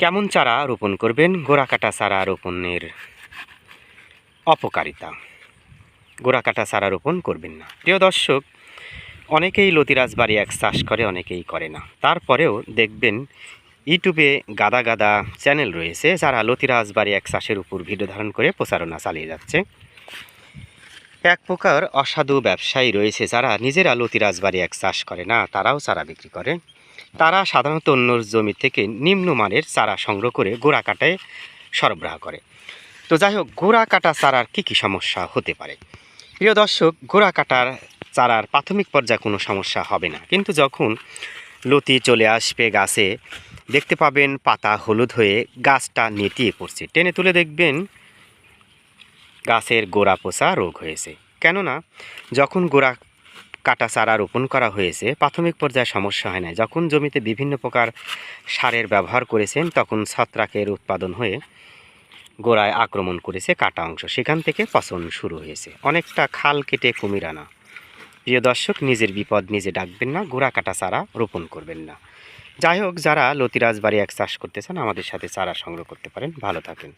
কেমন চারা রোপণ করবেন? গোড়া কাটা চারা রোপণের অপকারিতা। গোড়া কাটা চারা রোপণ করবেন না। প্রিয় দর্শক, অনেকেই লতিরাজ বাড়ি এক চাষ করে, অনেকেই করে না। তারপরেও দেখবেন ইউটিউবে গাদা গাদা চ্যানেল রয়েছে, যারা লতিরাজ বাড়ি এক চাষের উপর ভিডিও ধারণ করে প্রচারণা চালিয়ে যাচ্ছে। এক প্রকার অসাধু ব্যবসায়ী রয়েছে যারা নিজেরা লতিরাজ বাড়ি এক চাষ করে না, তারাও চারা বিক্রি করে। তারা সাধারণত অন্য জমি থেকে নিম্নমানের চারা সংগ্রহ করে গোড়া কাটায় সরবরাহ করে। তো যাই হোক, গোড়া কাটা চারার কী কী সমস্যা হতে পারে? প্রিয় দর্শক, গোড়া কাটার চারার প্রাথমিক পর্যায়ে কোনো সমস্যা হবে না। কিন্তু যখন লতি চলে আসবে গাছে, দেখতে পাবেন পাতা হলুদ হয়ে গাছটা নেতিয়ে পড়ছে। টেনে তুলে দেখবেন গাছের গোড়া পচা রোগ হয়েছে। কেননা, যখন গোড়া কাটা চারা রোপণ করা হয়েছে, প্রাথমিক পর্যায়ে সমস্যা হয় না যখন জমিতে বিভিন্ন প্রকার সারের ব্যবহার করেছেন, তখন ছত্রাকের উৎপাদন হয়ে গোড়ায় আক্রমণ করেছে কাটা অংশ। সেখান থেকে পচন শুরু হয়েছে। অনেকটা খাল কেটে কুমির আনা। প্রিয় দর্শক, নিজের বিপদ নিজে ডাকবেন না, গোড়া কাটা চারা রোপণ করবেন না। যাই হোক, যারা লতিরাজ বাড়ি এক চাষ করতে চান, আমাদের সাথে চারা সংগ্রহ করতে পারেন। ভালো থাকেন।